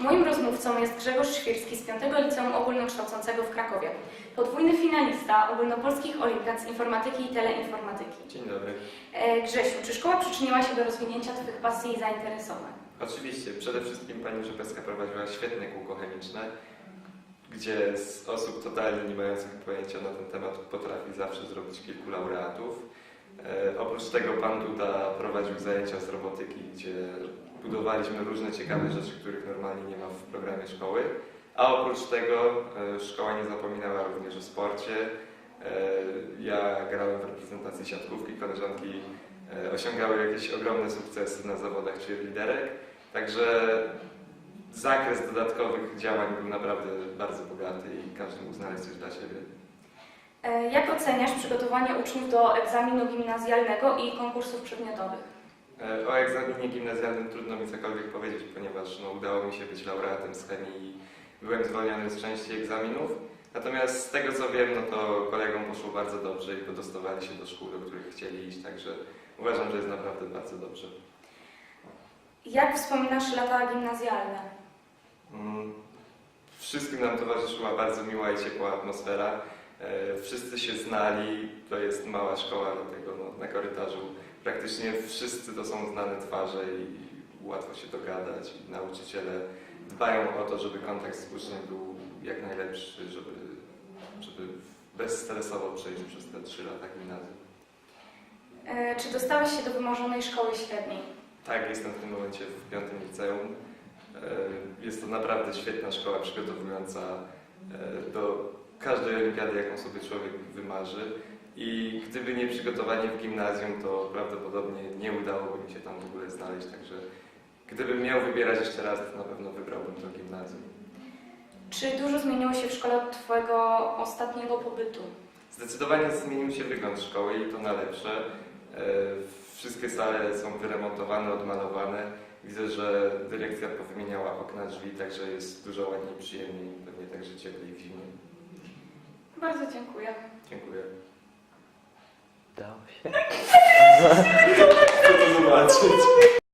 Moim rozmówcą jest Grzegorz Świrski z 5 Liceum Ogólnokształcącego w Krakowie. Podwójny finalista ogólnopolskich olimpiad z informatyki i teleinformatyki. Dzień dobry. E, Grzesiu, czy szkoła przyczyniła się do rozwinięcia Twych pasji i zainteresowań? Oczywiście, przede wszystkim pani Rzepecka prowadziła świetne kółko chemiczne, gdzie z osób totalnie nie mających pojęcia na ten temat potrafi zawsze zrobić kilku laureatów. E, oprócz tego pan Duda prowadził zajęcia z robotyki, gdzie budowaliśmy różne ciekawe rzeczy, których normalnie nie ma w programie szkoły. A oprócz tego e, szkoła nie zapominała również o sporcie. E, ja grałem w reprezentacji siatkówki, koleżanki osiągały jakieś ogromne sukcesy na zawodach czy liderek. Także zakres dodatkowych działań był naprawdę bardzo bogaty i każdy mógł znaleźć coś dla siebie. E, Jak oceniasz przygotowanie uczniów do egzaminu gimnazjalnego i konkursów przedmiotowych? E, O egzaminie gimnazjalnym trudno mi cokolwiek powiedzieć, ponieważ no, udało mi się być laureatem z chemii i byłem zwolniony z części egzaminów. Natomiast z tego co wiem, no to kolegom poszło bardzo dobrze i podostawali się do szkół, do których chcieli iść, także uważam, że jest naprawdę bardzo dobrze. Jak wspominasz lata gimnazjalne? Mm, Wszystkim nam towarzyszyła bardzo miła i ciepła atmosfera. E, Wszyscy się znali, to jest mała szkoła, dlatego no, na korytarzu praktycznie wszyscy to są znane twarze i łatwo się dogadać. I nauczyciele dbają o to, żeby kontakt z uczniem był jak najlepszy, żeby, żeby bezstresowo przejść przez te trzy lata gimnazjum. E, Czy dostałeś się do wymarzonej szkoły średniej? Tak, jestem w tym momencie w piątym liceum. E, Jest to naprawdę świetna szkoła przygotowująca e, do każdej olimpiady, jaką sobie człowiek wymarzy. I gdyby nie przygotowanie w gimnazjum, to prawdopodobnie nie udałoby mi się tam w ogóle znaleźć. Także gdybym miał wybierać jeszcze raz, to na pewno wybrałbym to gimnazjum. Czy dużo zmieniło się w szkole od Twojego ostatniego pobytu? Zdecydowanie zmienił się wygląd szkoły i to na lepsze. E, Wszystkie sale są wyremontowane, odmalowane. Widzę, że dyrekcja powymieniała okna, drzwi, także jest dużo ładniej, przyjemniej, pewnie także cieplej w zimie. Bardzo dziękuję. Dziękuję. Dało się. Chcę to zobaczyć.